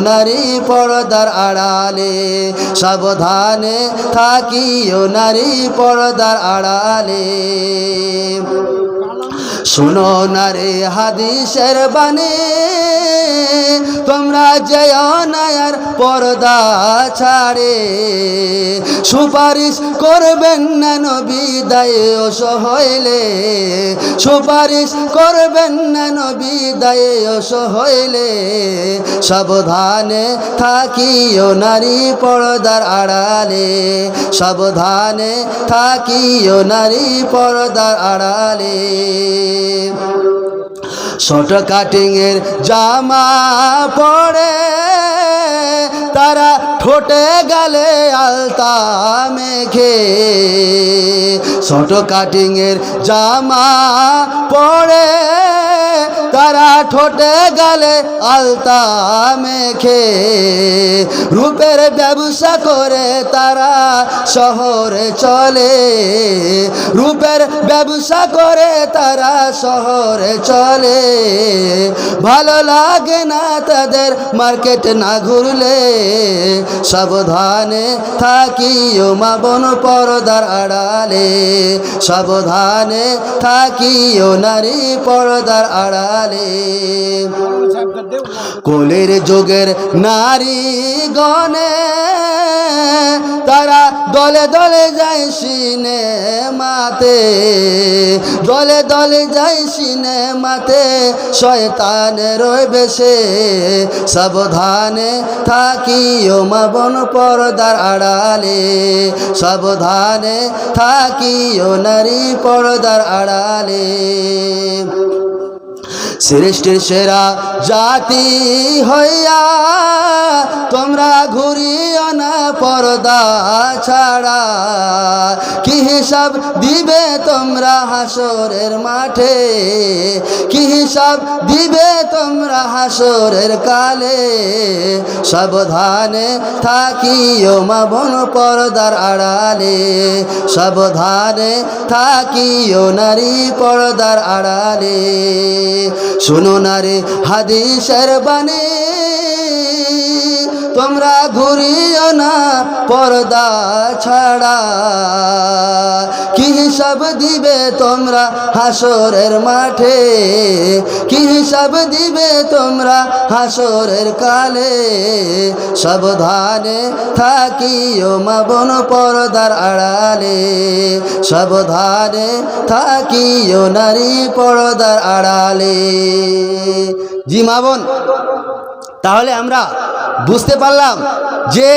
নারী পর্দার আড়ালে সাবধানে থাকিও নারী পর্দার আড়ালে। শুনো নারে হাদিসের বাণী। তোমরা যেও নায়ার পর্দা ছাড়ে। সুপারিশ করবেন না নবী দায় হইলে। সুপারিশ করবেন না নবী দায় হইলে। সাবধানে থাকিও নারী পর্দার আড়ালে। সাবধানে থাকিও নারী পর্দার আড়ালে। শর্ট কাটিং এর জামা পড়ে তারা ঠোঁটে গালে আলতা মেঘে শর্ট কাটিং এর জামা পরে তারা ঠোঁটে গালে আলতা মেখে। রূপের ব্যবসা করে তারা শহরে চলে। রূপের ব্যবসা করে তারা শহরে চলে। ভালো লাগে না তাদের মার্কেট না ঘুরলে। সাবধানে থাকিও মা বন পর্দার আড়ালে। সাবধানে থাকিও নারী পর্দার আড়ালে। কোলের যোগের নারী গনে তারা দলে দলে যায় সিনেমাতে। দলে দলে যায় সিনেমাতে শয়তানের বেশে সাবধানে থাকিও মা বন পর্দার আড়ালে। সাবধানে থাকিও নারী পর্দার আড়ালে। সৃষ্টির সেরা জাতি হইয়া তোমরা ঘুরিও না পর্দা ছাড়া কি হিসাব দিবে তোমরা হাসরের মাঠে? কি হিসাব দিবে তোমরা হাসরের কালে? সাবধানে থাকিও মা বন পর্দার আড়ালে। সাবধানে থাকিও নারী পর্দার আড়ালে। শুনো নারী হাদিসের বাণী। তোমরা ঘুরিও না পর্দা ছাড়া। কি হিসাব দিবে তোমরা হাসরের মাঠে? কি হিসাব দিবে তোমরা হাসরের কালে? সাবধানে থাকিও মা বন পর্দার আড়ালে। সাবধানে থাকিও নারী পর্দার আড়ালে। জি মা বোন, তাহলে আমরা বুঝতে পারলাম যে